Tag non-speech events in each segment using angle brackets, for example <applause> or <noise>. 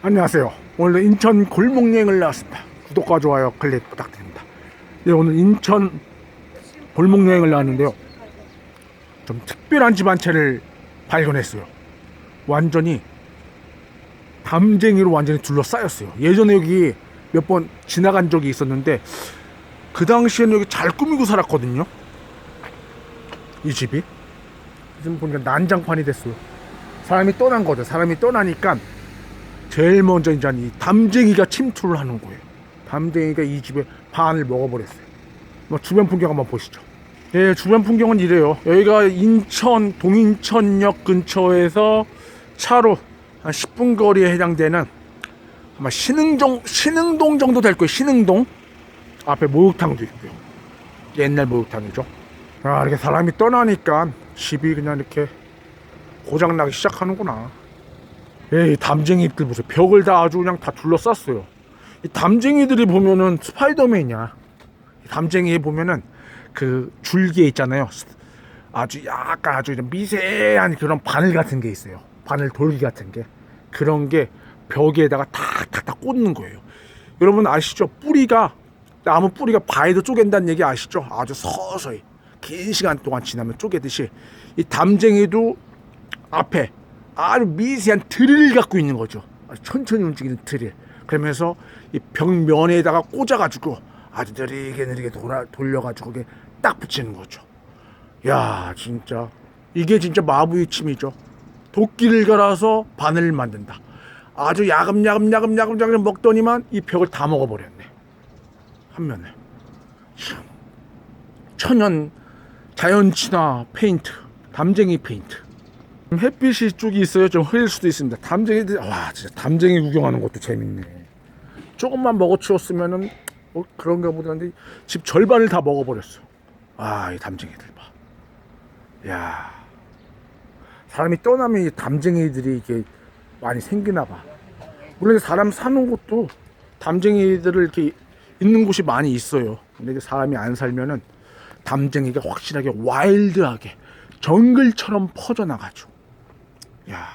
안녕하세요. 오늘 인천 골목 여행을 나왔습니다. 구독과 좋아요 클릭 부탁드립니다. 네, 오늘 인천 골목 여행을 나왔는데요. 좀 특별한 집 한 채를 발견했어요. 완전히 담쟁이로 완전히 둘러싸였어요. 예전에 여기 몇 번 지나간 적이 있었는데 그 당시에는 여기 잘 꾸미고 살았거든요. 이 집이 지금 보니까 난장판이 됐어요. 사람이 떠난 거죠. 사람이 떠나니까 제일 먼저 이제 이 담쟁이가 침투를 하는 거예요. 담쟁이가 이 집의 반을 먹어버렸어요. 뭐 주변 풍경 한번 보시죠. 예, 주변 풍경은 이래요. 여기가 인천 동인천역 근처에서 차로 한 10분 거리에 해당되는 아마 신흥동 신흥동 정도 될 거예요. 신흥동 앞에 목욕탕도 있고요. 옛날 목욕탕이죠. 아, 이렇게 사람이 떠나니까 집이 그냥 이렇게 고장 나기 시작하는구나. 예, 이 담쟁이들 보세요. 벽을 다 아주 그냥 다 둘러쌌어요. 이 담쟁이들이 보면은 스파이더맨이야. 이 담쟁이에 보면은 그 줄기에 있잖아요. 아주 약간 아주 미세한 그런 바늘 같은 게 있어요. 바늘 돌기 같은 게 그런 게 벽에다가 탁탁탁 꽂는 거예요. 여러분 아시죠? 뿌리가 나무 뿌리가 바위도 쪼갠다는 얘기 아시죠? 아주 서서히 긴 시간 동안 지나면 쪼개듯이 이 담쟁이도 앞에 아주 미세한 드릴을 갖고 있는 거죠. 천천히 움직이는 드릴. 그러면서 이 벽면에다가 꽂아가지고 아주 느리게 느리게 돌아, 돌려가지고 딱 붙이는 거죠. 야 진짜 이게 진짜 마부의 침이죠. 도끼를 갈아서 바늘을 만든다. 아주 야금야금 야금 야금 야금 먹더니만 이 벽을 다 먹어버렸네. 한 면에. 참. 천연 자연 친화 페인트, 담쟁이 페인트. 햇빛이 쪽이 있어요. 좀 흐릴 수도 있습니다. 담쟁이들 와 진짜 담쟁이 구경하는 것도 재밌네. 조금만 먹어치웠으면은 뭐 그런가 보다는데 집 절반을 다 먹어버렸어. 아 이 담쟁이들 봐. 야 사람이 떠나면 이 담쟁이들이 이게 많이 생기나 봐. 물론 사람 사는 곳도 담쟁이들을 이렇게 있는 곳이 많이 있어요. 근데 사람이 안 살면은 담쟁이가 확실하게 와일드하게 정글처럼 퍼져나가죠. 야,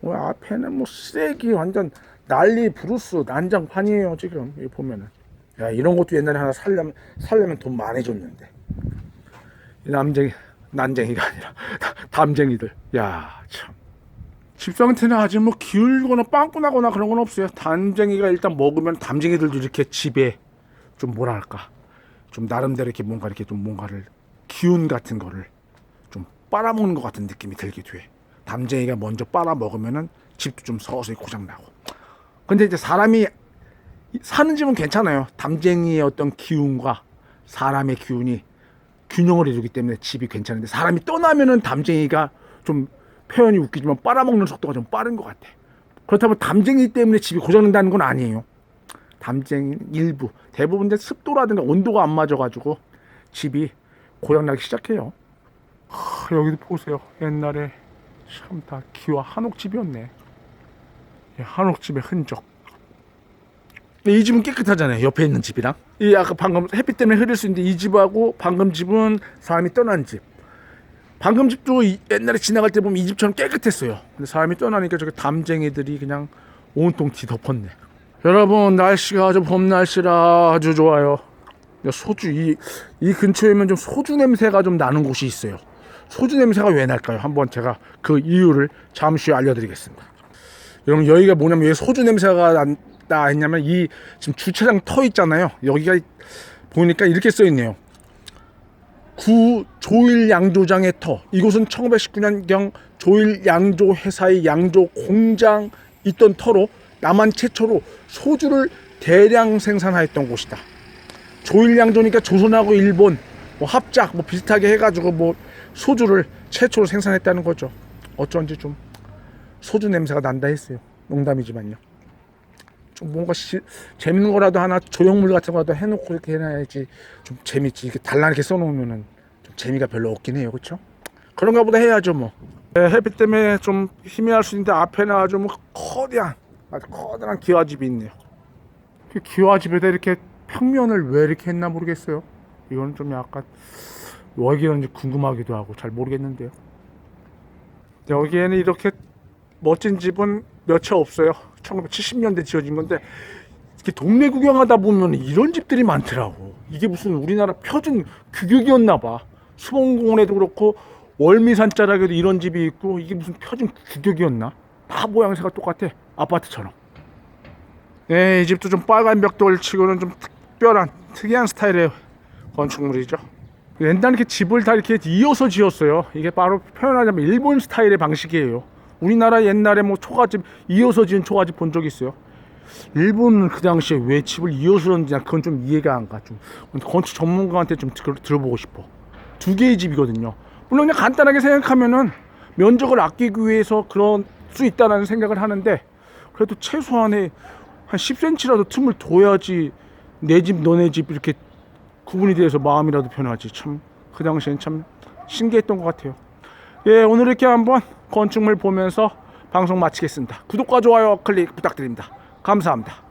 뭐 앞에는 뭐 쓰레기 완전 난리 부르스 난장판이에요 지금 여기 보면은. 야 이런 것도 옛날에 하나 살려면 살려면 돈 많이 줬는데. 이 남쟁이 난쟁이가 아니라 <laughs> 담쟁이들. 야 참. 집 상태는 아직 뭐 기울거나 빵꾸나거나 그런 건 없어요. 담쟁이가 일단 먹으면 담쟁이들도 이렇게 집에 좀 뭐랄까 좀 나름대로 이렇게 뭔가 이렇게 좀 뭔가를 기운 같은 거를 좀 빨아먹는 것 같은 느낌이 들기도 해. 담쟁이가 먼저 빨아먹으면은 집도 좀 서서히 고장나고. 근데 이제 사람이 사는 집은 괜찮아요. 담쟁이의 어떤 기운과 사람의 기운이 균형을 이루기 때문에 집이 괜찮은데 사람이 떠나면은 담쟁이가 좀 표현이 웃기지만 빨아먹는 속도가 좀 빠른 것 같아. 그렇다면 담쟁이 때문에 집이 고장난다는 건 아니에요. 담쟁이 일부 대부분 이제 습도라든가 온도가 안 맞아가지고 집이 고장나기 시작해요. 하, 여기도 보세요. 옛날에 참 다 기와 한옥집이었네. 이 한옥집의 흔적. 근데 이 집은 깨끗하잖아요. 옆에 있는 집이랑. 이 아까 방금 햇빛 때문에 흐릴 수 있는데 이 집하고 방금 집은 사람이 떠난 집. 방금 집도 이- 옛날에 지나갈 때 보면 이 집처럼 깨끗했어요. 근데 사람이 떠나니까 저기 담쟁이들이 그냥 온통 뒤덮었네. 여러분 날씨가 아주 봄 날씨라 아주 좋아요. 소주 이, 이 근처에면 좀 소주 냄새가 좀 나는 곳이 있어요. 소주 냄새가 왜 날까요? 한번 제가 그 이유를 잠시 알려드리겠습니다. 여러분 여기가 뭐냐면 왜 소주 냄새가 난다 했냐면 이 지금 주차장 터 있잖아요. 여기가 보니까 이렇게 써 있네요. 구 조일 양조장의 터. 이곳은 1919년경 조일 양조 회사의 양조 공장 있던 터로 남한 최초로 소주를 대량 생산하였던 곳이다. 조일 양조니까 조선하고 일본 뭐 합작 뭐 비슷하게 해가지고 뭐 소주를 최초로 생산했다는 거죠. 어쩐지 좀 소주 냄새가 난다 했어요. 농담이지만요. 좀 뭔가 시, 재밌는 거라도 하나 조형물 같은 거라도 해놓고 이렇게 해놔야지 좀 재밌지. 이렇게 달라게 써놓으면은 좀 재미가 별로 없긴 해요, 그렇죠? 그런가 보다 해야죠, 뭐. 네, 햇빛 때문에 좀 희미할 수 있는데 앞에는 아주 뭐 커다란 아주 커다란 기와집이 있네요. 그 기와집에다 이렇게 평면을 왜 이렇게 했나 모르겠어요. 이건 좀 약간 왜 그런지 궁금하기도 하고 잘 모르겠는데요. 여기에는 이렇게 멋진 집은 몇 채 없어요. 1970년대 지어진 건데 이렇게 동네 구경하다 보면 이런 집들이 많더라고. 이게 무슨 우리나라 표준 규격이었나 봐. 수봉공원에도 그렇고 월미산 자락에도 이런 집이 있고 이게 무슨 표준 규격이었나? 다 모양새가 똑같아. 아파트처럼. 네, 이 집도 좀 빨간 벽돌 치고는 좀 특별한 특이한 스타일의 건축물이죠. 옛날에 이렇게 집을 다 이렇게 이어서 지었어요. 이게 바로 표현하자면 일본 스타일의 방식이에요. 우리나라 옛날에 뭐 초가집 이어서 지은 초가집 본 적 있어요. 일본은 그 당시에 왜 집을 이어서 지었는지 난 그건 좀 이해가 안 가. 좀 건축 전문가한테 좀 들, 들어보고 싶어. 두 개의 집이거든요. 물론 그냥 간단하게 생각하면은 면적을 아끼기 위해서 그런 수 있다라는 생각을 하는데 그래도 최소한의 한 10cm라도 틈을 둬야지 내 집 너네 집 이렇게 구분이 돼서 마음이라도 편하지. 참 그 당시엔 참 신기했던 것 같아요. 예 오늘 이렇게 한번 건축물 보면서 방송 마치겠습니다. 구독과 좋아요 클릭 부탁드립니다. 감사합니다